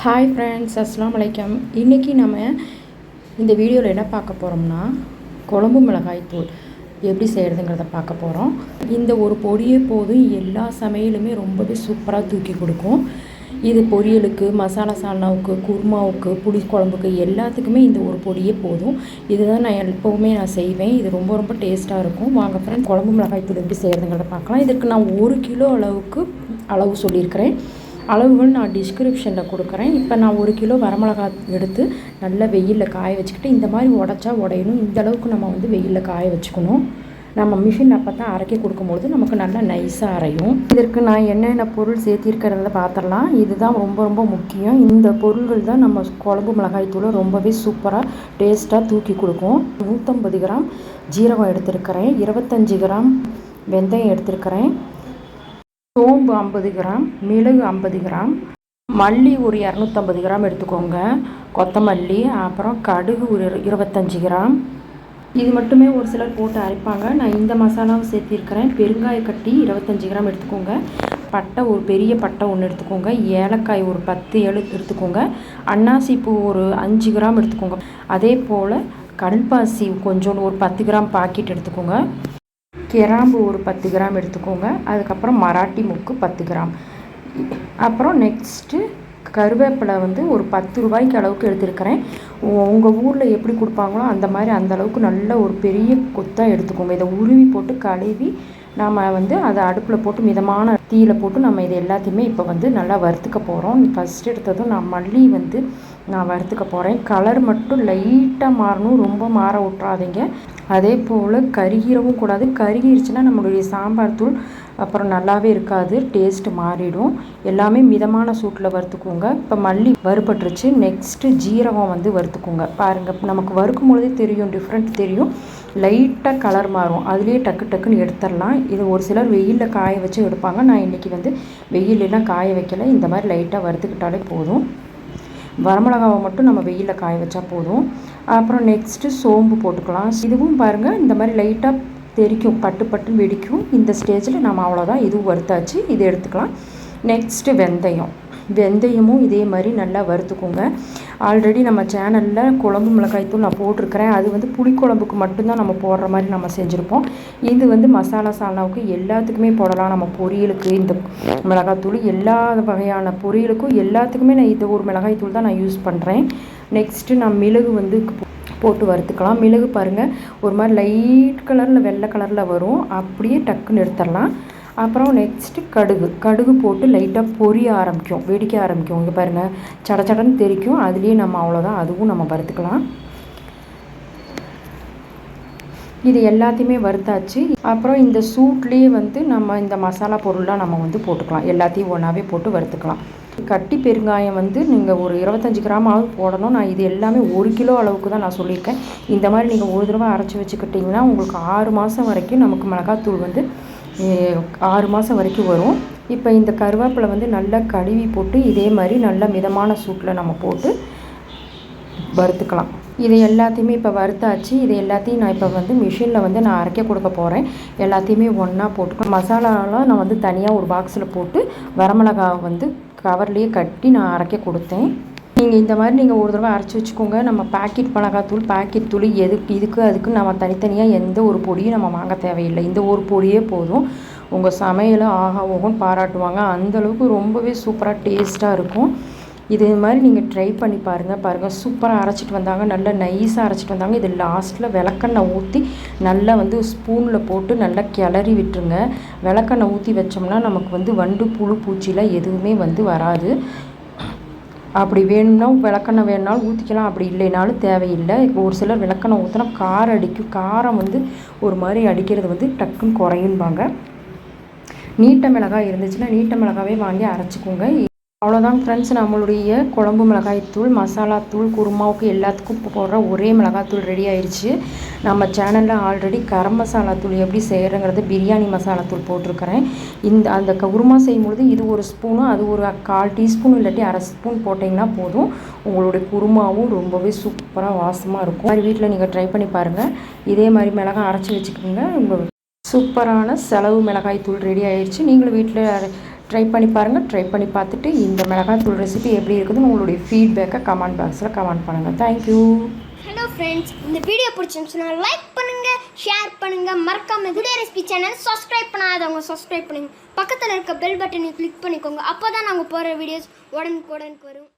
Hi friends அஸ்லாம் வலைக்கம் இன்றைக்கி நம்ம இந்த வீடியோவில் என்ன பார்க்க போகிறோம்னா குழம்பு மிளகாய் தூள். எப்படி செய்கிறதுங்கிறத பார்க்க போகிறோம் இந்த ஒரு பொடியே போதும் எல்லா சமையலுமே ரொம்பவே சூப்பராக தூக்கி கொடுக்கும். இது பொரியலுக்கு மசாலா சால்னாவுக்கு குருமாவுக்கு புளி குழம்புக்கு எல்லாத்துக்குமே இந்த ஒரு பொடியே போதும். இதுதான் நான் எப்போவுமே நான் செய்வேன். இது ரொம்ப ரொம்ப டேஸ்ட்டாக இருக்கும். வாங்க ஃப்ரெண்ட் குழம்பு மிளகாய் தூள் எப்படி செய்கிறதுங்கிறத பார்க்கலாம். இதற்கு நான் ஒரு கிலோ அளவுக்கு அளவு சொல்லியிருக்கிறேன். அளவுகள் நான் டிஸ்கிரிப்ஷனில் கொடுக்குறேன். இப்போ நான் ஒரு கிலோ வரமிளகா எடுத்து நல்லா வெயிலில் காய வச்சுக்கிட்டு இந்த மாதிரி உடச்சா உடையணும். இந்த அளவுக்கு நம்ம வந்து வெயிலில் காய வச்சுக்கணும். நம்ம மிஷின் அப்போ தான் அரைக்க கொடுக்கும்பொழுது நமக்கு நல்லா நைஸாக அரையும். இதற்கு நான் என்னென்ன பொருள் சேர்த்திருக்கிறத பார்த்துடலாம் இதுதான் ரொம்ப ரொம்ப முக்கியம். இந்த பொருள்கள் தான் நம்ம குழம்பு மிளகாய் தூளை ரொம்பவே சூப்பராக டேஸ்ட்டாக தூக்கி கொடுக்கும். நூற்றம்பது கிராம் ஜீரகம் எடுத்திருக்கிறேன். இருபத்தஞ்சி கிராம் வெந்தயம் எடுத்திருக்கிறேன். சோம்பு ஐம்பது கிராம் மிளகு ஐம்பது கிராம் மல்லி ஒரு இரநூத்தம்பது கிராம் எடுத்துக்கோங்க. கொத்தமல்லி அப்புறம் கடுகு ஒரு இருபத்தஞ்சி கிராம். இது மட்டுமே ஒரு சிலர் போட்டு அரைப்பாங்க. நான் இந்த மசாலாவும் சேர்த்திருக்கிறேன். பெருங்காய கட்டி இருபத்தஞ்சி கிராம் எடுத்துக்கோங்க. பட்டை ஒரு பெரிய பட்டை ஒன்று எடுத்துக்கோங்க. ஏலக்காய் ஒரு பத்து ஏழு எடுத்துக்கோங்க. அன்னாசி பூ ஒரு அஞ்சு கிராம் எடுத்துக்கோங்க. அதே போல் கல்பாசி கொஞ்சோண்டு ஒரு பத்து கிராம் பாக்கெட் எடுத்துக்கோங்க. கிராம்பு ஒரு பத்து கிராம் எடுத்துக்கோங்க. அதுக்கப்புறம் மராட்டி முக்கு பத்து கிராம். அப்புறம் நெக்ஸ்ட்டு கருவேப்பிலை வந்து ஒரு பத்து ரூபாய்க்கு அளவுக்கு எடுத்துருக்கிறேன். உங்கள் ஊரில் எப்படி கொடுப்பாங்களோ அந்த மாதிரி அந்த அளவுக்கு நல்ல ஒரு பெரிய கொத்தாக எடுத்துக்கோங்க. இதை உருவி போட்டு கழுவி நாம் வந்து அதை அடுப்பில் போட்டு மிதமான தீயில் போட்டு நம்ம இது எல்லாத்தையுமே இப்போ வந்து நல்லா வறுத்துக்க போகிறோம் ஃபஸ்ட் எடுத்ததும் நான் மல்லி வந்து நான் வறுத்துக்க போகிறேன் கலர் மட்டும் லைட்டாக மாறணும். ரொம்ப மாற விட்றாதீங்க அதே போல் கருகிரவும் கூடாது. கருகிருச்சுன்னா நம்மளுடைய சாம்பார் தூள் அப்புறம் நல்லாவே இருக்காது. டேஸ்ட்டு மாறிடும். எல்லாமே மிதமான சூட்டில் வறுத்துக்கோங்க. இப்போ மல்லி வறுபட்டுருச்சு. நெக்ஸ்ட்டு ஜீரகம் வந்து வறுத்துக்கோங்க. பாருங்கள் நமக்கு வறுக்கும் பொழுதே தெரியும் டிஃப்ரெண்ட் தெரியும். லைட்டாக கலர் மாறும். அதுலேயே டக்கு டக்குன்னு எடுத்துடலாம். இது ஒரு சிலர் வெயிலில் காய வச்சு எடுப்பாங்க. நான் இன்றைக்கி வந்து வெயிலெலாம் காய வைக்கல. இந்த மாதிரி லைட்டாக வறுத்துக்கிட்டாலே போதும். வரமிளகாவை மட்டும் நம்ம வெயிலில் காய வச்சா போதும். அப்புறம் நெக்ஸ்ட்டு சோம்பு போட்டுக்கலாம். இதுவும் பாருங்கள் இந்த மாதிரி லைட்டாக தெரிக்கும் பட்டு பட்டு வெடிக்கும். இந்த ஸ்டேஜில் நம்ம அவ்வளோதான் இதுவும் வறுத்தாச்சு இது எடுத்துக்கலாம். நெக்ஸ்ட்டு வெந்தயம். வெந்தயமும் இதே மாதிரி நல்லா வறுத்துக்கோங்க. ஆல்ரெடி நம்ம சேனலில் குழம்பு மிளகாய்த்தூள் நான் போட்டிருக்கிறேன். அது வந்து புளிக்குழம்புக்கு மட்டும்தான் நம்ம போடுற மாதிரி நம்ம செஞ்சுருப்போம். இது வந்து மசாலா சால்னாவுக்கு எல்லாத்துக்குமே போடலாம். நம்ம பொரியலுக்கு இந்த மிளகாத்தூள் எல்லா வகையான பொரியலுக்கும் எல்லாத்துக்குமே நான் இந்த ஒரு மிளகாய்த்தூள் தான் நான் யூஸ் பண்ணுறேன் நெக்ஸ்ட்டு நான் மிளகு வந்து போட்டு வறுத்துக்கலாம். மிளகு பாருங்கள் ஒரு மாதிரி லைட் கலரில் வெள்ளை கலரில் வரும். அப்படியே டக்குன்னு எடுத்துடலாம். அப்புறம் நெக்ஸ்ட்டு கடுகு. கடுகு போட்டு லைட்டாக பொரிய ஆரம்பிக்கும். வெடிக்க ஆரம்பிக்கும். இங்கே பாருங்கள் சட சடன்னு தெரிக்கும். அதுலேயே நம்ம அவ்வளோதான் அதுவும் நம்ம வறுத்துக்கலாம். இது எல்லாத்தையுமே வறுத்தாச்சு. அப்புறம் இந்த சூட்லேயே வந்து நம்ம இந்த மசாலா பொருள்லாம் நம்ம வந்து போட்டுக்கலாம். எல்லாத்தையும் ஒன்றாவே போட்டு வறுத்துக்கலாம். கட்டி பெருங்காயம் வந்து நீங்கள் ஒரு இருபத்தஞ்சி கிராமாவது போடணும். நான் இது எல்லாமே ஒரு கிலோ அளவுக்கு தான் நான் சொல்லியிருக்கேன். இந்த மாதிரி நீங்கள் ஒரு தடவை அரைச்சி வச்சுக்கிட்டிங்கன்னா உங்களுக்கு ஆறு மாதம் வரைக்கும் நமக்கு மிளகாத்தூள் வந்து ஆறு மாதம் வரைக்கும் வரும். இப்போ இந்த கருவேப்பிலை வந்து நல்லா கழுவி போட்டு இதே மாதிரி நல்ல மிதமான சூட்டில் நம்ம போட்டு வறுத்துக்கலாம். இது எல்லாத்தையுமே இப்போ வறுத்தாச்சு. இது எல்லாத்தையும் நான் இப்போ வந்து மிஷினில் வந்து நான் அரைக்க கொடுக்க போகிறேன் எல்லாத்தையுமே ஒன்றா போட்டுக்கணும் மசாலாலாம் நான் வந்து தனியாக ஒரு பாக்ஸில் போட்டு வரமிளகாவை வந்து கவர்லேயே கட்டி நான் அரைக்க கொடுத்தேன். நீங்கள் இந்த மாதிரி நீங்கள் ஒரு தடவை அரைச்சி வச்சுக்கோங்க. நம்ம பாக்கெட் மிளகாத்தூள் பாக்கெட் தூள் எதுக்கு இதுக்கு அதுக்கு நம்ம தனித்தனியாக எந்த ஒரு பொடியும் நம்ம வாங்க தேவையில்லை. இந்த ஒரு பொடியே போதும். உங்கள் சமையலை ஆகா ஓகன் பாராட்டுவாங்க அந்தளவுக்கு ரொம்பவே சூப்பராக டேஸ்ட்டாக இருக்கும். இது மாதிரி நீங்கள் ட்ரை பண்ணி பாருங்கள் பாருங்கள் சூப்பராக அரைச்சிட்டு வந்தாங்க. நல்லா நைஸாக அரைச்சிட்டு வந்தாங்க. இது லாஸ்ட்டில் விளக்கெண்ணெய் ஊற்றி நல்லா வந்து ஸ்பூனில் போட்டு நல்லா கிளறி விட்டுருங்க. விளக்கெண்ணெய் ஊற்றி வச்சோம்னா நமக்கு வந்து வண்டு புழு பூச்சிலாம் எதுவுமே வந்து வராது. அப்படி வேணும்னா விளக்கெண்ணெய் வேணுனாலும் ஊற்றிக்கலாம் அப்படி இல்லைனாலும் தேவையில்லை. இப்போ ஒரு சிலர் விளக்கெண்ணெய் ஊற்றினா காரம் அடிக்கும். காரம் வந்து ஒரு மாதிரி அடிக்கிறது வந்து டக்குன்னு குறையும்பாங்க. நீட்ட மிளகாய் இருந்துச்சுன்னா நீட்ட மிளகாவே வாங்கி அரைச்சிக்கோங்க. அவ்வளோதான் ஃப்ரெண்ட்ஸ் நம்மளுடைய குழம்பு மிளகாய்த்தூள் மசாலாத்தூள் குருமாவுக்கு எல்லாத்துக்கும் போடுற ஒரே மிளகாத்தூள் ரெடி ஆயிடுச்சு நம்ம சேனலில் ஆல்ரெடி கரம் மசாலா தூள் எப்படி செய்கிறங்கிறது பிரியாணி மசாலா தூள் போட்டிருக்கிறேன். இந்த அந்த குருமா செய்யும்பொழுது இது ஒரு ஸ்பூனும் அது ஒரு கால் டீஸ்பூன் இல்லாட்டி அரை ஸ்பூன் போட்டிங்கன்னா போதும். உங்களுடைய குருமாவும் ரொம்பவே சூப்பராக வாசமாக இருக்கும். மாதிரி வீட்டில் நீங்கள் ட்ரை பண்ணி பாருங்கள் இதே மாதிரி மிளகாய் அரைச்சி வச்சுக்கோங்க. உங்கள் சூப்பரான செலவு மிளகாய் தூள் ரெடி ஆயிடுச்சு நீங்களும் வீட்டில் ட்ரை பண்ணி பாருங்கள் ட்ரை பண்ணி பார்த்துட்டு இந்த மிளகாய் தூள் ரெசிபி எப்படி இருக்குதுன்னு உங்களுடைய ஃபீட்பேக்கை கமெண்ட் பாக்ஸில் கமெண்ட் பண்ணுங்கள் தேங்க்யூ ஹலோ ஃப்ரெண்ட்ஸ் இந்த வீடியோ பிடிச்சிருந்துச்சுன்னா லைக் பண்ணுங்கள் ஷேர் பண்ணுங்கள் மறக்காம வீடியோ ரெசிபி சேனல் சப்ஸ்கிரைப் பண்ணாதவங்க சப்ஸ்கிரைப் பண்ணுங்க. பக்கத்தில் இருக்க பெல் பட்டனை கிளிக் பண்ணிக்கோங்க. அப்போ தான் நாங்கள் போகிற வீடியோஸ் உடனுக்கு உடனுக்கு வரும்.